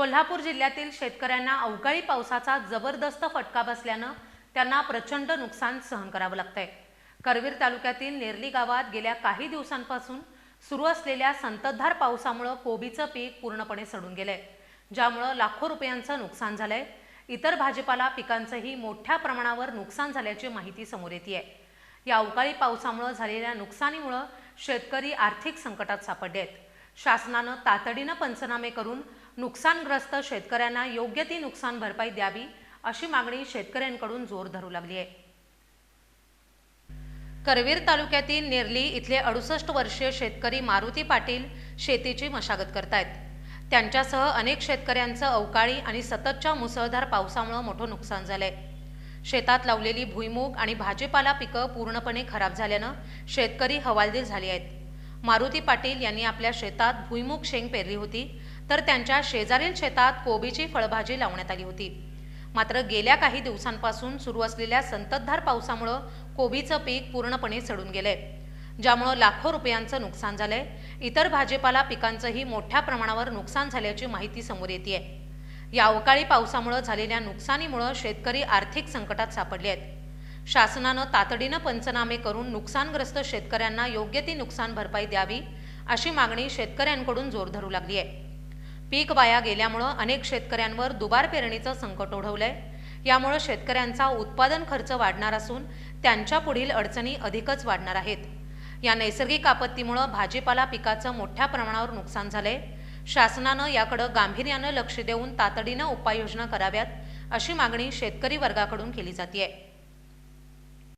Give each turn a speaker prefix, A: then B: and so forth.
A: कोल्हापूर जिल्ह्यातील शेतकऱ्यांना अवकाळी पावसाचा जबरदस्त फटका बसल्यानं त्यांना प्रचंड नुकसान सहन करावं लागतंय. करवीर तालुक्यातील नेरली गावात गेल्या काही दिवसांपासून सुरू असलेल्या संततधार पावसामुळं कोबीचं पीक पूर्णपणे सडून गेलंय ज्यामुळं लाखो रुपयांचं नुकसान झालंय. इतर भाजीपाला पिकांचंही मोठ्या प्रमाणावर नुकसान झाल्याची माहिती समोर येते आहे या अवकाळी पावसामुळं झालेल्या नुकसानीमुळं शेतकरी आर्थिक संकटात सापडले आहेत शासनानं तातडीनं पंचनामे करून नुकसानग्रस्त शेतकऱ्यांना योग्य ती नुकसान भरपाई द्यावी अशी मागणी शेतकऱ्यांकडून जोर धरू लागली आहे. करवीर तालुक्यातील नेरली इथले अडुसष्ट वर्षीय शेतकरी मारुती पाटील शेतीची मशागत करतायत. त्यांच्यासह अनेक शेतकऱ्यांचं अवकाळी आणि सततच्या मुसळधार पावसामुळं मोठं नुकसान झालंय. शेतात लावलेली भुईमूग आणि भाजीपाला पिकं पूर्णपणे खराब झाल्यानं शेतकरी हवालदिल झाले आहेत. मारुती पाटील यांनी आपल्या शेतात भुईमूग शेंग पेरली होती. तर त्यांच्या शेजारील शेतात कोबीची फळभाजी लावण्यात आली होती. मात्र गेल्या काही दिवसांपासून सुरू असलेल्या संततधार पावसामुळं कोबीचं पीक पूर्णपणे सडून गेलंय ज्यामुळं लाखो रुपयांचं नुकसान झालंय. इतर भाजीपाला पिकांचंही मोठ्या प्रमाणावर नुकसान झाल्याची माहिती समोर येते या अवकाळी पावसामुळं झालेल्या नुकसानीमुळं शेतकरी आर्थिक संकटात सापडले आहेत शासनानं तातडीनं पंचनामे करून नुकसानग्रस्त शेतकऱ्यांना योग्य ती नुकसान भरपाई द्यावी अशी मागणी शेतकऱ्यांकडून जोर धरू लागली आहे पीक वाया गेल्यामुळं अनेक शेतकऱ्यांवर दुबार पेरणीचं संकट ओढवलंय. यामुळं शेतकऱ्यांचा उत्पादन खर्च वाढणार असून त्यांच्या पुढील अडचणी अधिकच वाढणार आहेत. या नैसर्गिक आपत्तीमुळं भाजीपाला पिकाचं मोठ्या प्रमाणावर नुकसान झालंय. शासनानं याकडं गांभीर्यानं लक्ष देऊन तातडीनं उपाययोजना कराव्यात अशी मागणी शेतकरी वर्गाकडून केली जाते